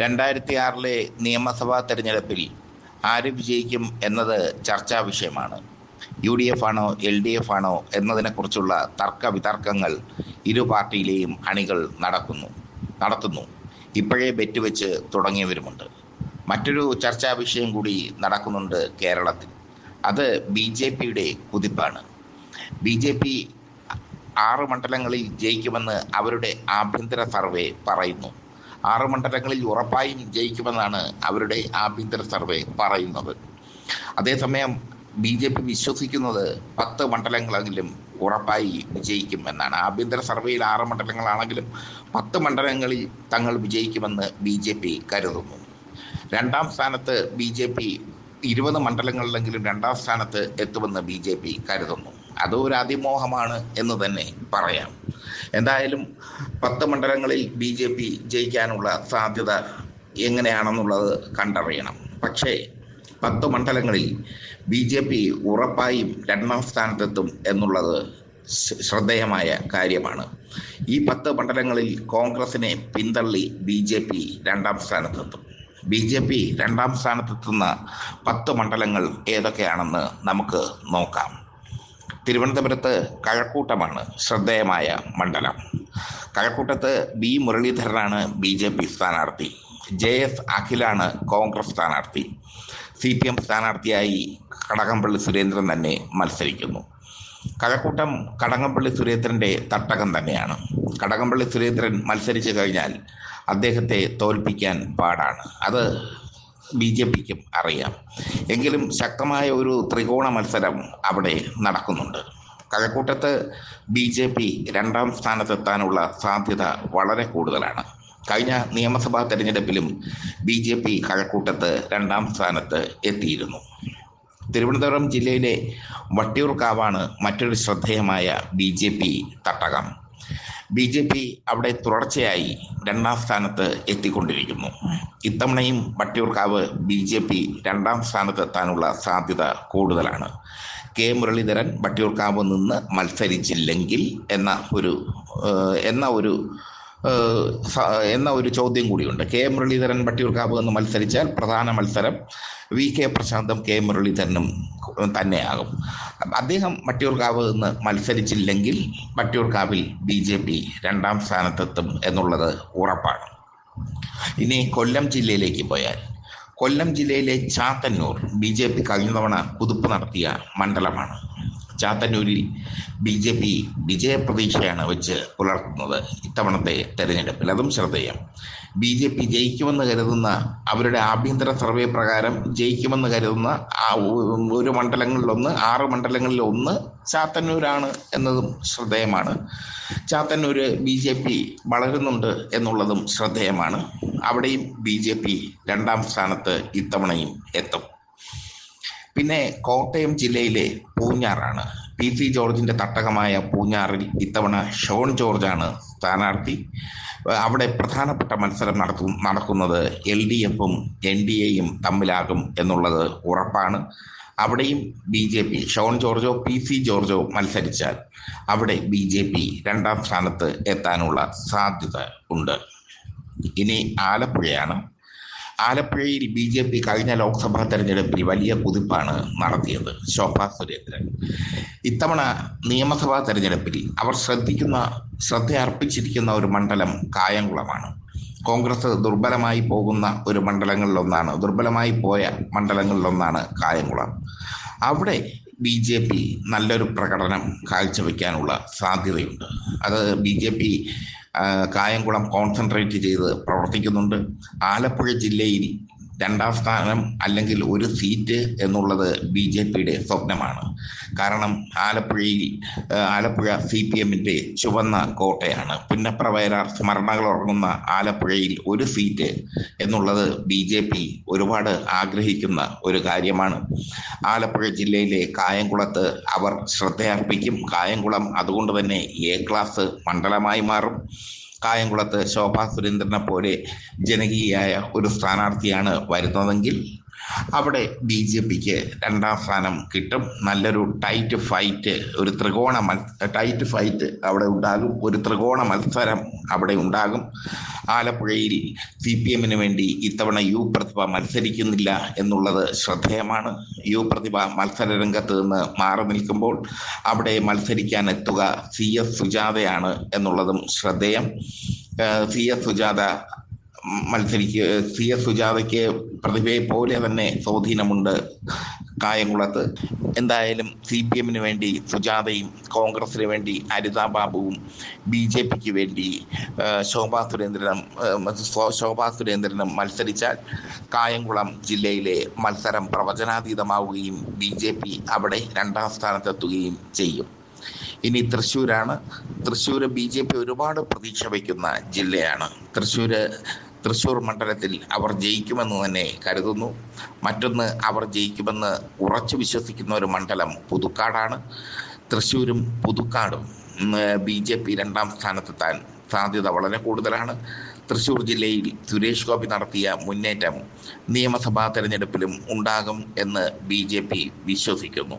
രണ്ടായിരത്തി ആറിലെ നിയമസഭാ തെരഞ്ഞെടുപ്പിൽ ആര് വിജയിക്കും എന്നത് ചർച്ചാ വിഷയമാണ്. യു ഡി എഫ് ആണോ എൽ ഡി എഫ് ആണോ എന്നതിനെക്കുറിച്ചുള്ള തർക്ക വിതർക്കങ്ങൾ ഇരു പാർട്ടിയിലെയും അണികൾ നടക്കുന്നു നടത്തുന്നു. ഇപ്പോഴേ ബെറ്റ് വെച്ച് തുടങ്ങിയവരുമുണ്ട്. മറ്റൊരു ചർച്ചാ വിഷയം കൂടി നടക്കുന്നുണ്ട് കേരളത്തിൽ. അത് ബി ജെ പിയുടെ കുതിപ്പാണ്. ബി ജെ പി ആറ് മണ്ഡലങ്ങളിൽ ജയിക്കുമെന്ന് അവരുടെ ആഭ്യന്തര സർവേ പറയുന്നു. ആറ് മണ്ഡലങ്ങളിൽ ഉറപ്പായും ജയിക്കുമെന്നാണ് അവരുടെ ആഭ്യന്തര സർവേ പറയുന്നത്. അതേസമയം ബി ജെ പി വിശ്വസിക്കുന്നത് പത്ത് മണ്ഡലങ്ങളെങ്കിലും ഉറപ്പായി വിജയിക്കുമെന്നാണ്. ആഭ്യന്തര സർവേയിൽ ആറ് മണ്ഡലങ്ങളാണെങ്കിലും പത്ത് മണ്ഡലങ്ങളിൽ തങ്ങൾ വിജയിക്കുമെന്ന് ബി ജെ പി കരുതുന്നു. രണ്ടാം സ്ഥാനത്ത് ബി ജെ പി ഇരുപത് മണ്ഡലങ്ങളിലെങ്കിലും രണ്ടാം സ്ഥാനത്ത് എത്തുമെന്ന് ബി ജെ പി കരുതുന്നു. അത് ഒരു അതിമോഹമാണ് എന്ന് തന്നെ പറയാം. എന്തായാലും പത്ത് മണ്ഡലങ്ങളിൽ ബി ജെ പി ജയിക്കാനുള്ള സാധ്യത എങ്ങനെയാണെന്നുള്ളത് കണ്ടറിയണം. പക്ഷേ പത്ത് മണ്ഡലങ്ങളിൽ ബി ജെ പി ഉറപ്പായും രണ്ടാം സ്ഥാനത്തെത്തും എന്നുള്ളത് ശ്രദ്ധേയമായ കാര്യമാണ്. ഈ പത്ത് മണ്ഡലങ്ങളിൽ കോൺഗ്രസിനെ പിന്തള്ളി ബി ജെ പി രണ്ടാം സ്ഥാനത്തെത്തും. ബി ജെ പി രണ്ടാം സ്ഥാനത്തെത്തുന്ന പത്ത് മണ്ഡലങ്ങൾ ഏതൊക്കെയാണെന്ന് നമുക്ക് നോക്കാം. തിരുവനന്തപുരത്ത് കഴക്കൂട്ടമാണ് ശ്രദ്ധേയമായ മണ്ഡലം. കഴക്കൂട്ടത്ത് ബി. മുരളീധരനാണ് ബി ജെ പി സ്ഥാനാർത്ഥി. ജെ എസ് അഖിലാണ് കോൺഗ്രസ് സ്ഥാനാർത്ഥി. സി പി എം സ്ഥാനാർത്ഥിയായി കടകംപള്ളി സുരേന്ദ്രൻ തന്നെ മത്സരിക്കുന്നു. കഴക്കൂട്ടം കടകംപള്ളി സുരേന്ദ്രന്റെ തട്ടകം തന്നെയാണ്. കടകംപള്ളി സുരേന്ദ്രൻ മത്സരിച്ചു കഴിഞ്ഞാൽ അദ്ദേഹത്തെ തോൽപ്പിക്കാൻ പാടാണ്. അത് ബി ജെ പിക്കും അറിയാം. എങ്കിലും ശക്തമായ ഒരു ത്രികോണ മത്സരം അവിടെ നടക്കുന്നുണ്ട്. കഴക്കൂട്ടത്ത് ബി ജെ പി രണ്ടാം സ്ഥാനത്തെത്താനുള്ള സാധ്യത വളരെ കൂടുതലാണ്. കഴിഞ്ഞ നിയമസഭാ തെരഞ്ഞെടുപ്പിലും ബി ജെ പി കഴക്കൂട്ടത്ത് രണ്ടാം സ്ഥാനത്ത് എത്തിയിരുന്നു. തിരുവനന്തപുരം ജില്ലയിലെ വട്ടിയൂർക്കാവാണ് മറ്റൊരു ശ്രദ്ധേയമായ ബി ജെ പി തട്ടകം. ബി ജെ പി അവിടെ തുടർച്ചയായി രണ്ടാം സ്ഥാനത്ത് എത്തിക്കൊണ്ടിരിക്കുന്നു. ഇത്തവണയും വട്ടിയൂർക്കാവ് ബി ജെ പി രണ്ടാം സ്ഥാനത്തെത്താനുള്ള സാധ്യത കൂടുതലാണ്. കെ മുരളീധരൻ വട്ടിയൂർക്കാവ് നിന്ന് മത്സരിച്ചില്ലെങ്കിൽ എന്ന ഒരു എന്ന ഒരു എന്ന ഒരു ചോദ്യം കൂടിയുണ്ട്. കെ മുരളീധരൻ വട്ടിയൂർക്കാവ് എന്ന് മത്സരിച്ചാൽ പ്രധാന മത്സരം വി കെ പ്രശാന്തും കെ മുരളീധരനും തന്നെയാകും. അദ്ദേഹം വട്ടിയൂർക്കാവ് എന്ന് മത്സരിച്ചില്ലെങ്കിൽ വട്ടിയൂർക്കാവിൽ ബി ജെ പി രണ്ടാം സ്ഥാനത്തെത്തും എന്നുള്ളത് ഉറപ്പാണ്. ഇനി കൊല്ലം ജില്ലയിലേക്ക് പോയാൽ. കൊല്ലം ജില്ലയിലെ ചാത്തന്നൂർ ബി ജെ പി കഴിഞ്ഞ തവണ കുതിപ്പ് നടത്തിയ മണ്ഡലമാണ്. ചാത്തന്നൂരിൽ ബി ജെ പി വിജയപ്രതീക്ഷയാണ് വെച്ച് പുലർത്തുന്നത് ഇത്തവണത്തെ തെരഞ്ഞെടുപ്പിൽ. അതും ശ്രദ്ധേയം. ബി ജെ പി ജയിക്കുമെന്ന് കരുതുന്ന അവരുടെ ആഭ്യന്തര സർവേ പ്രകാരം ജയിക്കുമെന്ന് കരുതുന്ന ഒരു മണ്ഡലങ്ങളിലൊന്ന് ആറ് മണ്ഡലങ്ങളിൽ ഒന്ന് ചാത്തന്നൂരാണ് എന്നതും ശ്രദ്ധേയമാണ്. ചാത്തന്നൂര് ബി ജെ പി വളരുന്നുണ്ട് എന്നുള്ളതും ശ്രദ്ധേയമാണ്. അവിടെയും ബി ജെ പി രണ്ടാം സ്ഥാനത്ത് ഇത്തവണയും എത്തും. പിന്നെ കോട്ടയം ജില്ലയിലെ പൂഞ്ഞാറാണ്. പി സി ജോർജിന്റെ തട്ടകമായ പൂഞ്ഞാറിൽ ഇത്തവണ ഷോൺ ജോർജാണ് സ്ഥാനാർത്ഥി. അവിടെ പ്രധാനപ്പെട്ട മത്സരം നടത്തും നടക്കുന്നത് എൽ ഡി എഫും എൻ ഡി എയും തമ്മിലാകും എന്നുള്ളത് ഉറപ്പാണ്. അവിടെയും ബി ജെ പി ഷോൺ ജോർജോ പി സി ജോർജോ മത്സരിച്ചാൽ അവിടെ ബി ജെ പി രണ്ടാം സ്ഥാനത്ത് എത്താനുള്ള സാധ്യത ഉണ്ട്. ഇനി ആലപ്പുഴയാണ്. ആലപ്പുഴയിൽ ബി ജെ പി കഴിഞ്ഞ ലോക്സഭാ തെരഞ്ഞെടുപ്പിൽ വലിയ കുതിപ്പാണ് നടത്തിയത്. ശോഭാ സുരേന്ദ്രൻ. ഇത്തവണ നിയമസഭാ തെരഞ്ഞെടുപ്പിൽ അവർ ശ്രദ്ധിക്കുന്ന ശ്രദ്ധ അർപ്പിച്ചിരിക്കുന്ന ഒരു മണ്ഡലം കായംകുളമാണ്. കോൺഗ്രസ് ദുർബലമായി പോകുന്ന ഒരു മണ്ഡലങ്ങളിലൊന്നാണ് ദുർബലമായി പോയ മണ്ഡലങ്ങളിലൊന്നാണ് കായംകുളം. അവിടെ ബി ജെ പി നല്ലൊരു പ്രകടനം കാഴ്ചവെക്കാനുള്ള സാധ്യതയുണ്ട്. അത് B J P Kayamkulam concentrate ചെയ്ത് പ്രവർത്തിക്കുന്നുണ്ട്. ആലപ്പുഴ ജില്ലയിൽ രണ്ടാം സ്ഥാനം അല്ലെങ്കിൽ ഒരു സീറ്റ് എന്നുള്ളത് ബി ജെ പിയുടെ സ്വപ്നമാണ്. കാരണം ആലപ്പുഴയിൽ ആലപ്പുഴ സി പി എമ്മിന്റെ ചുവന്ന കോട്ടയാണ്. പുന്നപ്ര സ്മരണകൾ ഉറങ്ങുന്ന ആലപ്പുഴയിൽ ഒരു സീറ്റ് എന്നുള്ളത് ബി ജെ പി ഒരുപാട് ആഗ്രഹിക്കുന്ന ഒരു കാര്യമാണ്. ആലപ്പുഴ ജില്ലയിലെ കായംകുളത്ത് അവർ ശ്രദ്ധയർപ്പിക്കും. കായംകുളം അതുകൊണ്ട് തന്നെ എ ക്ലാസ് മണ്ഡലമായി മാറും. കായംകുളത്ത് ശോഭാ സുരേന്ദ്രനെ പോലെ ജനകീയായ ഒരു സ്ഥാനാർത്ഥിയാണ് വരുന്നതെങ്കിൽ അവിടെ ബി ജെ പിക്ക് രണ്ടാം സ്ഥാനം കിട്ടും. നല്ലൊരു ടൈറ്റ് ഫൈറ്റ് ഒരു ത്രികോണ ടൈറ്റ് ഫൈറ്റ് അവിടെ ഉണ്ടാകും. ഒരു ത്രികോണ മത്സരം അവിടെ ഉണ്ടാകും. ആലപ്പുഴയിൽ സി പി എമ്മിന് വേണ്ടി ഇത്തവണ യു പ്രതിഭ മത്സരിക്കുന്നില്ല എന്നുള്ളത് ശ്രദ്ധേയമാണ്. യു പ്രതിഭ മത്സര രംഗത്ത് നിന്ന് മാറി നിൽക്കുമ്പോൾ അവിടെ മത്സരിക്കാൻ എത്തുക സി എസ് സുജാതയാണ് എന്നുള്ളതും ശ്രദ്ധേയം. സി എസ് സുജാത മത്സരിക്കുക സി എസ് സുജാതയ്ക്ക് പ്രതിഭയെ പോലെ തന്നെ സ്വാധീനമുണ്ട് കായംകുളത്ത്. എന്തായാലും സി പി എമ്മിന് വേണ്ടി സുജാതയും കോൺഗ്രസിന് വേണ്ടി അരിതാ ബാബുവും ബി ജെ പിക്ക് വേണ്ടി ശോഭാ സുരേന്ദ്രനും ശോഭാ സുരേന്ദ്രനും മത്സരിച്ചാൽ കായംകുളം ജില്ലയിലെ മത്സരം പ്രവചനാതീതമാവുകയും ബി ജെ പി അവിടെ രണ്ടാം സ്ഥാനത്തെത്തുകയും ചെയ്യും. ഇനി തൃശ്ശൂരാണ്. തൃശ്ശൂർ ബി ജെ പി ഒരുപാട് പ്രതീക്ഷ വയ്ക്കുന്ന ജില്ലയാണ്. തൃശ്ശൂർ തൃശ്ശൂർ മണ്ഡലത്തിൽ അവർ ജയിക്കുമെന്ന് തന്നെ കരുതുന്നു. മറ്റൊന്ന് അവർ ജയിക്കുമെന്ന് ഉറച്ചു വിശ്വസിക്കുന്ന ഒരു മണ്ഡലം പുതുക്കാടാണ്. തൃശ്ശൂരും പുതുക്കാടും. ബി ജെ പി രണ്ടാം സ്ഥാനത്തെത്താൻ സാധ്യത വളരെ കൂടുതലാണ്. തൃശ്ശൂർ ജില്ലയിൽ സുരേഷ് ഗോപി നടത്തിയ മുന്നേറ്റം നിയമസഭാ തെരഞ്ഞെടുപ്പിലും ഉണ്ടാകും എന്ന് ബി ജെ പി വിശ്വസിക്കുന്നു.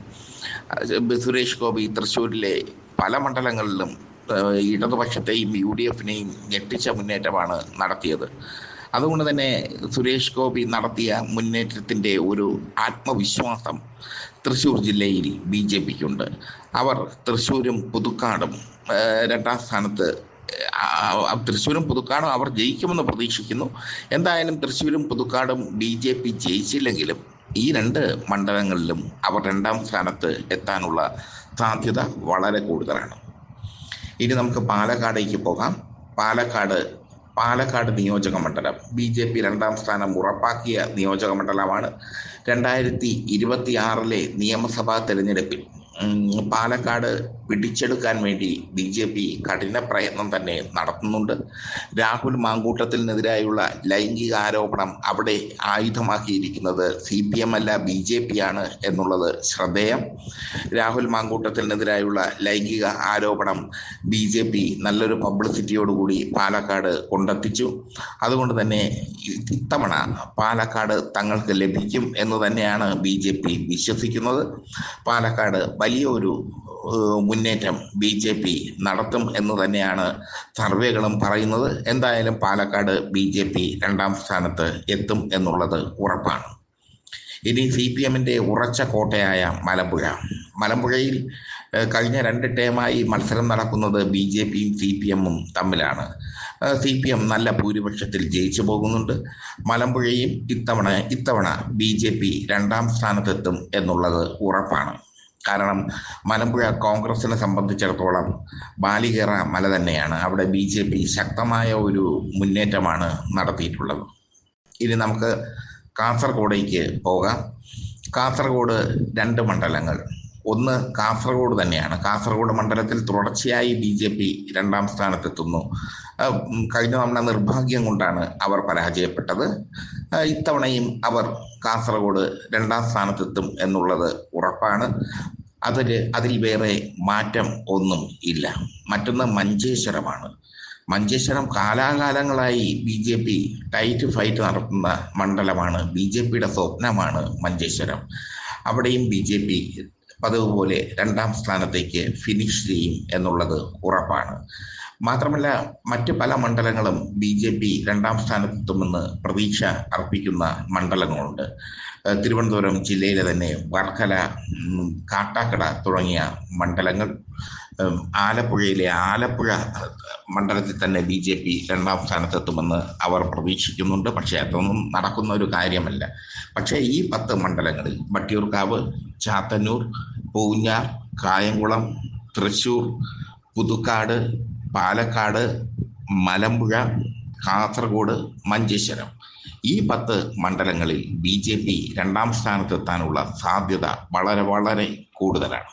സുരേഷ് ഗോപി തൃശ്ശൂരിലെ പല മണ്ഡലങ്ങളിലും ഇടതുപക്ഷത്തെയും യു ഡി എഫിനെയും ഞെട്ടിച്ച മുന്നേറ്റമാണ് നടത്തിയത്. അതുകൊണ്ട് തന്നെ സുരേഷ് ഗോപി നടത്തിയ മുന്നേറ്റത്തിന്റെ ഒരു ആത്മവിശ്വാസം തൃശ്ശൂർ ജില്ലയിൽ ബി ജെ പിക്കുണ്ട്. അവർ തൃശ്ശൂരും പുതുക്കാടും രണ്ടാം സ്ഥാനത്ത് തൃശ്ശൂരും പുതുക്കാടും അവർ ജയിക്കുമെന്ന് പ്രതീക്ഷിക്കുന്നു. എന്തായാലും തൃശ്ശൂരും പുതുക്കാടും ബി ജെ പി ജയിച്ചില്ലെങ്കിലും ഈ രണ്ട് മണ്ഡലങ്ങളിലും അവർ രണ്ടാം സ്ഥാനത്ത് എത്താനുള്ള സാധ്യത വളരെ കൂടുതലാണ്. ഇനി നമുക്ക് പാലക്കാടേക്ക് പോകാം. പാലക്കാട് പാലക്കാട് നിയോജക മണ്ഡലം. ബി ജെ പി രണ്ടാം സ്ഥാനം ഉറപ്പാക്കിയ നിയോജക മണ്ഡലമാണ്. രണ്ടായിരത്തി ഇരുപത്തി ആറിലെ നിയമസഭാ തെരഞ്ഞെടുപ്പിൽ പാലക്കാട് പിടിച്ചെടുക്കാൻ വേണ്ടി ബി ജെ പി കഠിന പ്രയത്നം തന്നെ നടത്തുന്നുണ്ട്. രാഹുൽ മാങ്കൂട്ടത്തിനെതിരായുള്ള ലൈംഗിക ആരോപണം അവിടെ ആയുധമാക്കിയിരിക്കുന്നത് സി പി എം അല്ല ബി ജെ പി ആണ് എന്നുള്ളത് ശ്രദ്ധേയം. രാഹുൽ മാങ്കൂട്ടത്തിനെതിരായുള്ള ലൈംഗിക ആരോപണം ബി ജെ പി നല്ലൊരു പബ്ലിസിറ്റിയോടുകൂടി പാലക്കാട് കൊണ്ടെത്തിച്ചു. അതുകൊണ്ട് തന്നെ ഇത്തവണ പാലക്കാട് തങ്ങൾക്ക് ലഭിക്കും എന്ന് തന്നെയാണ് ബി ജെ പി വിശ്വസിക്കുന്നത്. പാലക്കാട് വലിയൊരു മുന്നേറ്റം ബി ജെ പി നടത്തും എന്ന് തന്നെയാണ് സർവേകളും പറയുന്നത്. എന്തായാലും പാലക്കാട് ബി ജെ പി രണ്ടാം സ്ഥാനത്ത് എത്തും എന്നുള്ളത് ഉറപ്പാണ്. ഇനി സി പി എമ്മിന്റെ ഉറച്ച കോട്ടയായ മലമ്പുഴ. മലമ്പുഴയിൽ കഴിഞ്ഞ രണ്ട് ടേമായി മത്സരം നടക്കുന്നത് ബി ജെ പിയും സി പി എമ്മും തമ്മിലാണ്. സി പി എം നല്ല ഭൂരിപക്ഷത്തിൽ ജയിച്ചു പോകുന്നുണ്ട്. മലമ്പുഴയും ഇത്തവണ ഇത്തവണ ബി ജെ പി രണ്ടാം സ്ഥാനത്തെത്തും എന്നുള്ളത് ഉറപ്പാണ്. കാരണം മലമ്പുഴ കോൺഗ്രസിനെ സംബന്ധിച്ചിടത്തോളം ബാലികേറ മല തന്നെയാണ്. അവിടെ ബി ജെ പി ശക്തമായ ഒരു മുന്നേറ്റമാണ് നടത്തിയിട്ടുള്ളത്. ഇനി നമുക്ക് കാസർഗോഡേക്ക് പോകാം. കാസർഗോഡ് രണ്ട് മണ്ഡലങ്ങൾ. ഒന്ന് കാസർഗോഡ് തന്നെയാണ്. കാസർഗോഡ് മണ്ഡലത്തിൽ തുടർച്ചയായി ബി ജെ പി രണ്ടാം സ്ഥാനത്തെത്തുന്നു. കഴിഞ്ഞ തവണ നിർഭാഗ്യം കൊണ്ടാണ് അവർ പരാജയപ്പെട്ടത്. ഇത്തവണയും അവർ കാസർഗോഡ് രണ്ടാം സ്ഥാനത്തെത്തും എന്നുള്ളത് ഉറപ്പാണ്. അതിൽ അതിൽ വേറെ മാറ്റം ഒന്നും ഇല്ല. മറ്റൊന്ന് മഞ്ചേശ്വരമാണ്. മഞ്ചേശ്വരം കാലാകാലങ്ങളായി B J P tight fight നടത്തുന്ന മണ്ഡലമാണ്. ബി ജെ പിയുടെ സ്വപ്നമാണ് മഞ്ചേശ്വരം. അവിടെയും ബി ജെ പി പതിവ് പോലെ രണ്ടാം സ്ഥാനത്തേക്ക് ഫിനിഷ് ചെയ്യും എന്നുള്ളത് ഉറപ്പാണ്. മാത്രമല്ല മറ്റ് പല മണ്ഡലങ്ങളും ബി ജെ പി രണ്ടാം സ്ഥാനത്തെത്തുമെന്ന് പ്രതീക്ഷ അർപ്പിക്കുന്ന മണ്ഡലങ്ങളുണ്ട്. തിരുവനന്തപുരം ജില്ലയിലെ തന്നെ വർക്കല കാട്ടാക്കട തുടങ്ങിയ മണ്ഡലങ്ങൾ ആലപ്പുഴയിലെ ആലപ്പുഴ മണ്ഡലത്തിൽ തന്നെ ബി ജെ പി രണ്ടാം സ്ഥാനത്തെത്തുമെന്ന് അവർ പ്രതീക്ഷിക്കുന്നുണ്ട്. പക്ഷേ അതൊന്നും നടക്കുന്ന ഒരു കാര്യമല്ല. പക്ഷേ ഈ പത്ത് മണ്ഡലങ്ങളിൽ വട്ടിയൂർക്കാവ് ചാത്തന്നൂർ പൂഞ്ഞാർ കായംകുളം തൃശൂർ പുതുക്കാട് പാലക്കാട് മലമ്പുഴ കാസർഗോഡ് മഞ്ചേശ്വരം. ഈ പത്ത് മണ്ഡലങ്ങളിൽ ബി ജെ പി രണ്ടാം സ്ഥാനത്തെത്താനുള്ള സാധ്യത വളരെ വളരെ കൂടുതലാണ്.